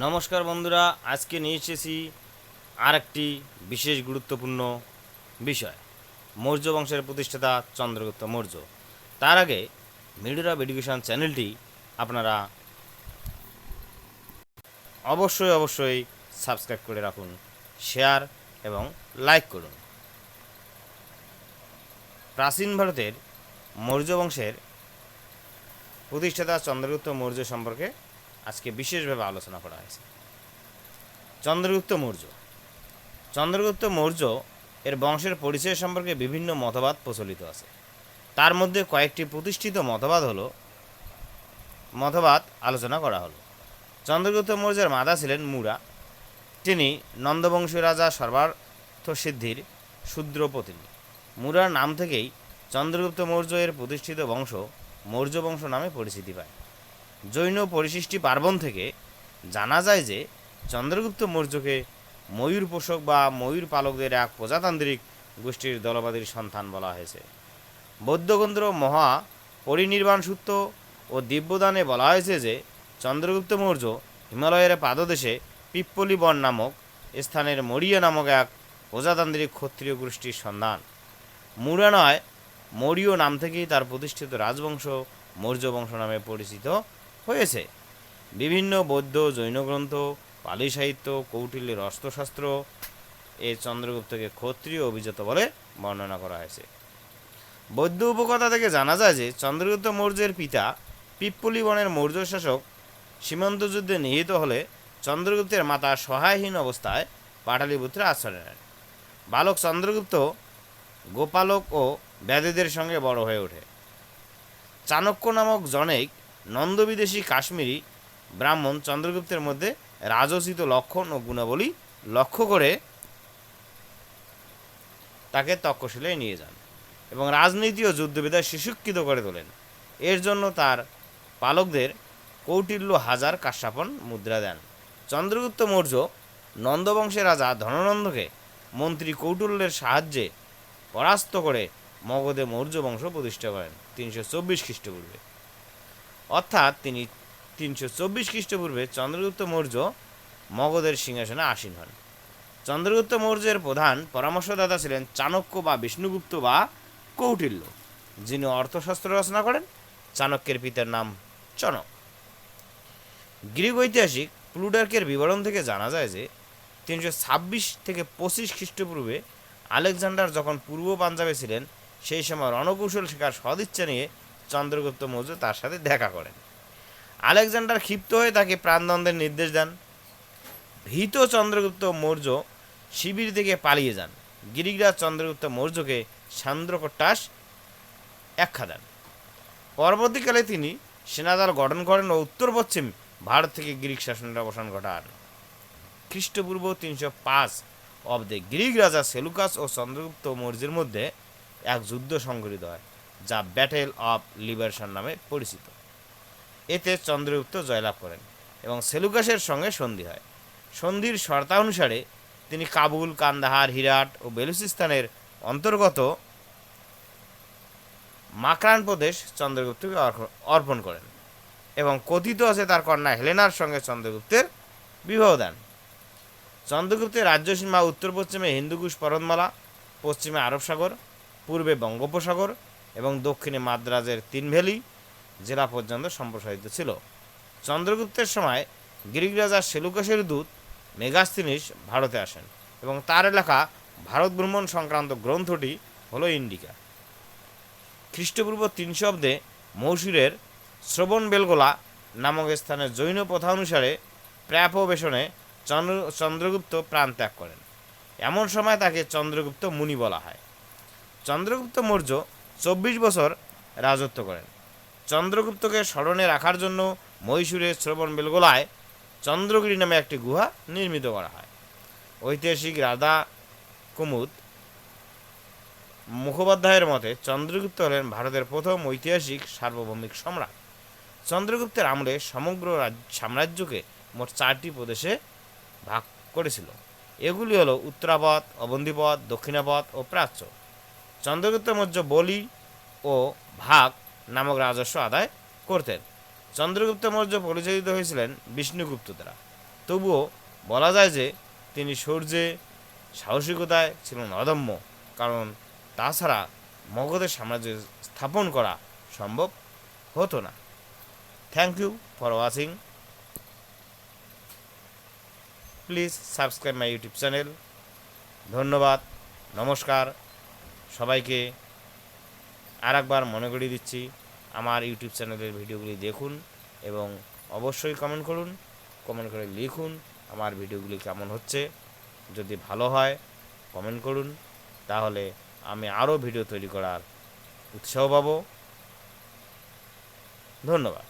নমস্কার বন্ধুরা, আজকে নিয়ে এসেছি আর একটি বিশেষ গুরুত্বপূর্ণ বিষয়, মৌর্য বংশের প্রতিষ্ঠাতা চন্দ্রগুপ্ত মৌর্য। তার আগে মিডিয়া অফ এডুকেশন চ্যানেলটি আপনারা অবশ্যই অবশ্যই সাবস্ক্রাইব করে রাখুন, শেয়ার এবং লাইক করুন। প্রাচীন ভারতের মৌর্য বংশের প্রতিষ্ঠাতা চন্দ্রগুপ্ত মৌর্য সম্পর্কে আজকে বিশেষভাবে আলোচনা করা হয়েছে। চন্দ্রগুপ্ত মৌর্য। চন্দ্রগুপ্ত মৌর্য এর বংশের পরিচয় সম্পর্কে বিভিন্ন মতবাদ প্রচলিত আছে। তার মধ্যে কয়েকটি প্রতিষ্ঠিত মতবাদ হলো, মতবাদ আলোচনা করা হলো। চন্দ্রগুপ্ত মৌর্যের মাতা ছিলেন মুরা। তিনি নন্দবংশীয় রাজা সর্বার্থ সিদ্ধির শূদ্র মুরার নাম থেকেই চন্দ্রগুপ্ত মৌর্য এর প্রতিষ্ঠিত বংশ মৌর্য বংশ নামে পরিচিতি পায়। জৈন পরিশিষ্টি পার্বণ থেকে জানা যায় যে চন্দ্রগুপ্ত মৌর্যকে ময়ূর পোষক বা ময়ূর পালকদের এক প্রজাতান্ত্রিক গোষ্ঠীর দলবাদীর সন্তান বলা হয়েছে। বৌদ্ধগ্রন্থ মহা পরিনির্বাণ সূত্র ও দিব্যদানে বলা হয়েছে যে চন্দ্রগুপ্ত মৌর্য হিমালয়ের পাদদেশে পিপ্পলি বন নামক স্থানের মরিয়া নামক এক প্রজাতান্ত্রিক ক্ষত্রিয় গোষ্ঠীর সন্ধান। মুরা নয় মৌর্য নাম থেকেই তার প্রতিষ্ঠিত রাজবংশ মৌর্য বংশ নামে পরিচিত হয়েছে। বিভিন্ন বৌদ্ধ, জৈন গ্রন্থ, পালি সাহিত্য, কৌটিল্যের অস্ত্রশাস্ত্র, এ চন্দ্রগুপ্তকে ক্ষত্রিয় অভিজাত বলে বর্ণনা করা হয়েছে। বৌদ্ধ উপকথা থেকে জানা যায় যে, চন্দ্রগুপ্ত মৌর্যের পিতা পিপ্পলি বনের মৌর্য শাসক সীমান্ত যুদ্ধে নিহিত হলে চন্দ্রগুপ্তের মাতা সহায়হীন অবস্থায় পাটালিপুত্রে আশ্রয় নেন। বালক চন্দ্রগুপ্ত গোপালক ও ব্যাধীদের সঙ্গে বড় হয়ে ওঠে। চাণক্য নামক জনৈক নন্দবিদেশী কাশ্মীরি ব্রাহ্মণ চন্দ্রগুপ্তের মধ্যে রাজোচিত লক্ষণ ও গুণাবলী লক্ষ্য করে তাকে তক্ষশিলায় নিয়ে যান এবং রাজনীতি ও যুদ্ধবিদ্যায় সুশিক্ষিত করে তোলেন। এর জন্য তার পালকদের কৌটিল্য হাজার কাশ্যাপন মুদ্রা দেন। চন্দ্রগুপ্ত মৌর্য নন্দবংশের রাজা ধননন্দকে মন্ত্রী কৌটুল্যের সাহায্যে পরাস্ত করে মগধে মৌর্য বংশ প্রতিষ্ঠা করেন তিনশো চব্বিশ খ্রিস্টপূর্বে। অর্থাৎ তিনি তিনশো চব্বিশ খ্রিস্টপূর্বে চন্দ্রগুপ্ত মৌর্য মগধের সিংহাসনে আসীন হন। চন্দ্রগুপ্ত মৌর্যের প্রধান পরামর্শদাতা ছিলেন চাণক্য বা বিষ্ণুগুপ্ত বা কৌটিল্য, যিনি অর্থশাস্ত্র রচনা করেন। চাণক্যের পিতার নাম চনক গ্রিক ঐতিহাসিক প্লুডার্কের বিবরণ থেকে জানা যায় যে তিনশো ছাব্বিশ থেকে পঁচিশ খ্রিস্টপূর্বে আলেকজান্ডার যখন পূর্ব পাঞ্জাবে ছিলেন, সেই সময় রণকৌশল শেখার সদিচ্ছা নিয়ে চন্দ্রগুপ্ত মৌর্য তার সাথে দেখা করেন। আলেকজান্ডার ক্ষিপ্ত হয়ে তাকে প্রাণদণ্ডের নির্দেশ দেন। ভীত চন্দ্রগুপ্ত মৌর্য শিবির থেকে পালিয়ে যান। গিরিগরাজ চন্দ্রগুপ্ত মৌর্যকে সান্দ্রকটাস একখা দেন। পরবর্তীকালে তিনি সেনাদল গঠন করেন ও উত্তর পশ্চিম ভারত থেকে গ্রিক শাসনের অবসান ঘটান। খ্রিস্টপূর্ব তিনশো পাঁচ অব্দে গ্রিক রাজা সেলুকাস ও চন্দ্রগুপ্ত মৌর্যের মধ্যে এক যুদ্ধ সংঘটিত হয়। যা ব্যাটেল অফ লিবারেশন নামে পরিচিত। এতে চন্দ্রগুপ্ত জয়লাভ করেন এবং সেলুকাসের সঙ্গে সন্ধি হয়। সন্ধির শর্তানুসারে তিনি কাবুল, কান্দাহার, হিরাট ও বেলুচিস্তানের অন্তর্গত মাকরান প্রদেশ চন্দ্রগুপ্তকে অর্প- অর্পণ করেন এবং কথিত আছে তার কন্যা হেলেনার সঙ্গে চন্দ্রগুপ্তের বিবাহ দেন। চন্দ্রগুপ্তের রাজ্যসীমা উত্তর পশ্চিমে হিন্দুকুশ পর্বতমালা, পশ্চিমে আরব সাগর পূর্বে বঙ্গোপসাগর এবং দক্ষিণে মাদ্রাজের তিন ভ্যালি জেলা পর্যন্ত সম্প্রসারিত ছিল। চন্দ্রগুপ্তের সময় গ্রিক রাজা সেলুকাসের দূত মেগাস্তিনিস ভারতে আসেন এবং তার এলাকা ভারত ভ্রমণ সংক্রান্ত গ্রন্থটি হলো ইন্ডিকা। খ্রিস্টপূর্ব তিনশো অব্দে মৌসুরের শ্রবণ বেলগোলা নামক স্থানে জৈন প্রথা অনুসারে প্রাপবেশনে চন্দ্র, চন্দ্রগুপ্ত প্রাণ ত্যাগ করেন। এমন সময় তাকে চন্দ্রগুপ্ত মুনি বলা হয়। চন্দ্রগুপ্ত মৌর্য চব্বিশ বছর রাজত্ব করেন। চন্দ্রগুপ্তকে স্মরণে রাখার জন্য মহীশূরের শ্রবণ বেলগোলায় চন্দ্রগিরি নামে একটি গুহা নির্মিত করা হয়। ঐতিহাসিক রাধা কুমুদ মুখোপাধ্যায়ের মতে চন্দ্রগুপ্ত হলেন ভারতের প্রথম ঐতিহাসিক সার্বভৌমিক সম্রাট। চন্দ্রগুপ্তের আমলে সমগ্র সাম্রাজ্যকে মোট চারটি প্রদেশে ভাগ করেছিল। এগুলি হলো উত্তরাপথ অবন্ধিপথ দক্ষিণাপথ ও প্রাচ্য। চন্দ্রগুপ্ত মৌর্য বলি ও ভাগ নামক রাজস্ব আদায় করতেন। চন্দ্রগুপ্ত মৌর্য পরিচালিত হয়েছিলেন বিষ্ণুগুপ্ত দ্বারা। তবুও বলা যায় যে তিনি সূর্যে সাহসিকতায় ছিলেন অদম্য, কারণ তাছাড়া মগধের সাম্রাজ্য স্থাপন করা সম্ভব হতো না। Thank you for watching please subscribe my YouTube channel ধন্যবাদ, নমস্কার। সবাইকে আর একবার মনে করিয়ে দিচ্ছি আমার ইউটিউব চ্যানেলের ভিডিওগুলি দেখুন এবং অবশ্যই কমেন্ট করুন কমেন্ট করে লিখুন আমার ভিডিওগুলি কেমন হচ্ছে। যদি ভালো হয় কমেন্ট করুন, তাহলে আমি আরও ভিডিও তৈরি করার উৎসাহ পাব। ধন্যবাদ।